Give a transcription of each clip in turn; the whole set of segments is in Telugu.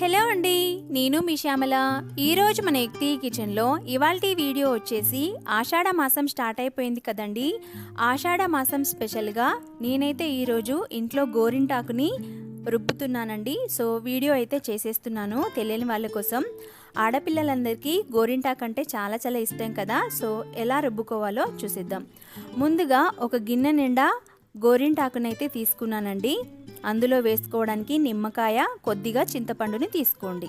హలో అండి నేను మీ శ్యామల. ఈరోజు మన ఎక్తి కిచెన్లో ఇవాల్టి వీడియో వచ్చేసి ఆషాఢ మాసం స్టార్ట్ అయిపోయింది కదండి. ఆషాఢ మాసం స్పెషల్గా నేనైతే ఈరోజు ఇంట్లో గోరింటాకుని రుబ్బుతున్నానండి. సో వీడియో అయితే చేసేస్తున్నాను తెలియని వాళ్ళ కోసం. ఆడపిల్లలందరికీ గోరింటాకు అంటే చాలా చాలా ఇష్టం కదా. సో ఎలా రుబ్బుకోవాలో చూసిద్దాం. ముందుగా ఒక గిన్నె నిండా గోరింటాకునైతే తీసుకున్నానండి. అందులో వేసుకోవడానికి నిమ్మకాయ కొద్దిగా చింతపండుని తీసుకోండి.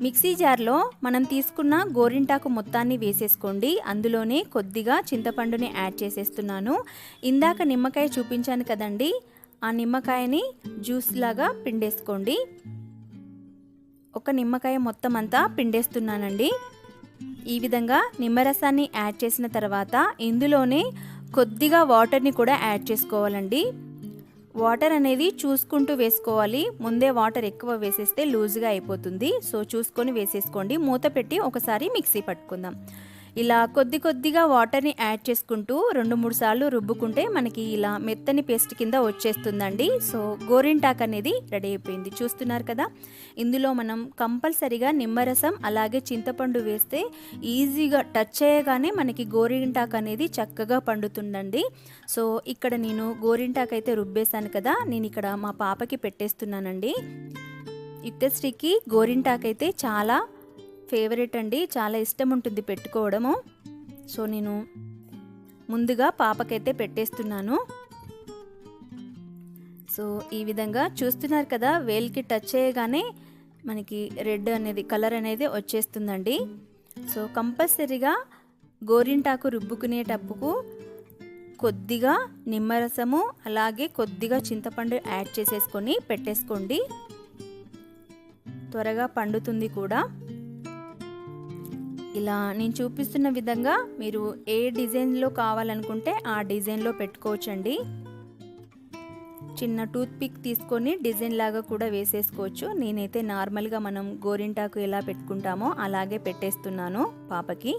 మిక్సీ జార్లో మనం తీసుకున్న గోరింటాకు మొత్తాన్ని వేసేసుకోండి. అందులోనే కొద్దిగా చింతపండుని యాడ్ చేసేస్తున్నాను. ఇందాక నిమ్మకాయ చూపించాను కదండి ఆ నిమ్మకాయని జ్యూస్ లాగా పిండేసుకోండి. ఒక నిమ్మకాయ మొత్తం అంతా పిండేస్తున్నానండి. ఈ విధంగా నిమ్మరసాన్ని యాడ్ చేసిన తర్వాత ఇందులోనే కొద్దిగా వాటర్ని కూడా యాడ్ చేసుకోవాలండి. వాటర్ అనేది చూసుకుంటూ వేసుకోవాలి. ముందే వాటర్ ఎక్కువ వేసేస్తే లూజ్గా అయిపోతుంది. సో చూసుకొని వేసేసుకోండి. మూత పెట్టి ఒకసారి మిక్సీ పట్టుకుందాం. ఇలా కొద్ది కొద్దిగా వాటర్ని యాడ్ చేసుకుంటూ రెండు మూడు సార్లు రుబ్బుకుంటే మనకి ఇలా మెత్తని పేస్ట్ కింద వచ్చేస్తుందండి. సో గోరింటాక్ అనేది రెడీ అయిపోయింది. చూస్తున్నారు కదా? ఇందులో మనం కంపల్సరిగా నిమ్మరసం అలాగే చింతపండు వేస్తే ఈజీగా టచ్ చేయగానే మనకి గోరింటాక్ అనేది చక్కగా పండుతుందండి. సో ఇక్కడ నేను గోరింటాక్ అయితే రుబ్బేశాను కదా? నేను ఇక్కడ మా పాపకి పెట్టేస్తున్నానండి. యుక్తశ్రీకి గోరింటాక్ అయితే చాలా ఫేవరెట్ అండి. చాలా ఇష్టం ఉంటుంది పెట్టుకోవడము. సో నేను ముందుగా పాపకైతే పెట్టేస్తున్నాను. సో ఈ విధంగా చూస్తున్నారు కదా వేల్కి టచ్ చేయగానే మనకి రెడ్ అనేది కలర్ అనేది వచ్చేస్తుందండి. సో కంపల్సరీగా గోరింటాకు రుబ్బుకునేటప్పుకు కొద్దిగా నిమ్మరసము అలాగే కొద్దిగా చింతపండు యాడ్ చేసేసుకొని పెట్టేసుకోండి. త్వరగా పండుతుంది కూడా. ఇలా నేను చూపిస్తున్న విధంగా మీరు ఏ డిజైన్లో కావాలనుకుంటే ఆ డిజైన్లో పెట్టుకోవచ్చండి. చిన్న టూత్ పిక్ తీసుకొని డిజైన్ లాగా కూడా వేసేసుకోవచ్చు. నేనైతే నార్మల్గా మనం గోరింటాకు ఎలా పెట్టుకుంటామో అలాగే పెట్టేస్తున్నాను పాపకి.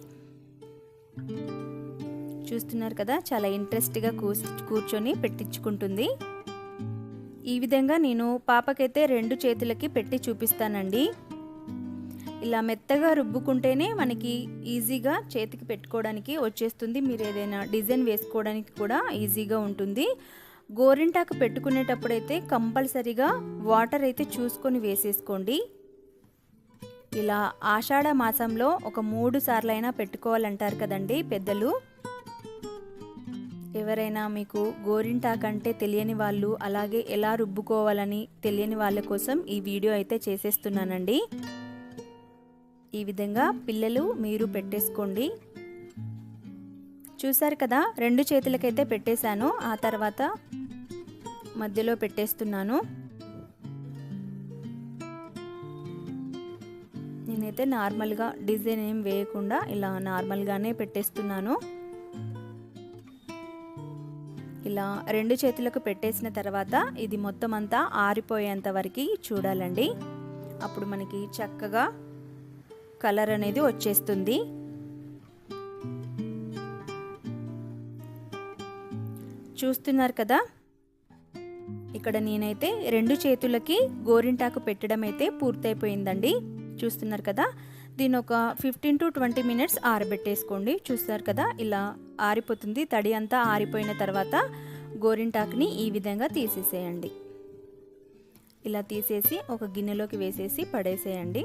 చూస్తున్నారు కదా చాలా ఇంట్రెస్ట్గా కూర్చొని పెట్టించుకుంటుంది. ఈ విధంగా నేను పాపకైతే రెండు చేతులకి పెట్టి చూపిస్తానండి. ఇలా మెత్తగా రుబ్బుకుంటేనే మనకి ఈజీగా చేతికి పెట్టుకోవడానికి వచ్చేస్తుంది. మీరు ఏదైనా డిజైన్ వేసుకోవడానికి కూడా ఈజీగా ఉంటుంది. గోరింటాకు పెట్టుకునేటప్పుడైతే కంపల్సరీగా వాటర్ అయితే చూసుకొని వేసేసుకోండి. ఇలా ఆషాఢ మాసంలో ఒక మూడు సార్లైనా పెట్టుకోవాలంటారు కదండి పెద్దలు. ఎవరైనా మీకు గోరింటాకంటే తెలియని వాళ్ళు అలాగే ఎలా రుబ్బుకోవాలని తెలియని వాళ్ళ కోసం ఈ వీడియో అయితే చేసేస్తున్నానండి. ఈ విధంగా పిల్లలు మీరు పెట్టేసుకోండి. చూసారు కదా రెండు చేతులకైతే పెట్టేశాను. ఆ తర్వాత మధ్యలో పెట్టేస్తున్నాను. నేనైతే నార్మల్గా డిజైన్ ఏం వేయకుండా ఇలా నార్మల్గానే పెట్టేస్తున్నాను. ఇలా రెండు చేతులకు పెట్టేసిన తర్వాత ఇది మొత్తం అంతా ఆరిపోయేంత వరకు చూడాలండి. అప్పుడు మనకి చక్కగా కలర్ అనేది వచ్చేస్తుంది. చూస్తున్నారు కదా? ఇక్కడ నేనైతే రెండు చేతులకి గోరింటాకు పెట్టడం అయితే పూర్తయిపోయిందండి. చూస్తున్నారు కదా? దీని ఒక ఫిఫ్టీన్ టు ట్వంటీ మినిట్స్ ఆరబెట్టేసుకోండి. చూస్తారు కదా? ఇలా ఆరిపోతుంది. తడి అంతా ఆరిపోయిన తర్వాత గోరింటాకుని ఈ విధంగా తీసేసేయండి. ఇలా తీసేసి ఒక గిన్నెలోకి వేసేసి పడేసేయండి.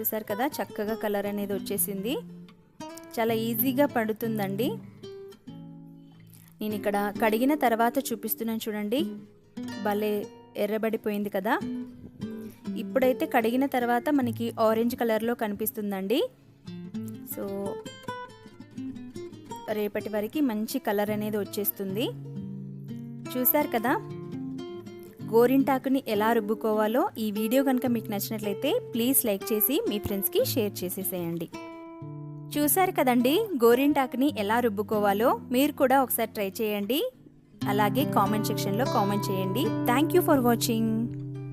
చూసారు కదా చక్కగా కలర్ అనేది వచ్చేసింది. చాలా ఈజీగా పడుతుందండి. నేను ఇక్కడ కడిగిన తర్వాత చూపిస్తున్నాను చూడండి. భలే ఎర్రబడిపోయింది కదా. ఇప్పుడైతే కడిగిన తర్వాత మనకి ఆరెంజ్ కలర్లో కనిపిస్తుందండి. సో రేపటి వరకు మంచి కలర్ అనేది వచ్చేస్తుంది. చూసారు కదా? గోరింటాకుని ఎలా రుబ్బుకోవాలో ఈ వీడియో కనుక మీకు నచ్చినట్లయితే ప్లీజ్ లైక్ చేసి మీ ఫ్రెండ్స్కి షేర్ చేసేసేయండి. చూశారు కదండి గోరింటాకుని ఎలా రుబ్బుకోవాలో? మీరు కూడా ఒకసారి ట్రై చేయండి. అలాగే కామెంట్ సెక్షన్లో కామెంట్ చేయండి. Thank you for watching.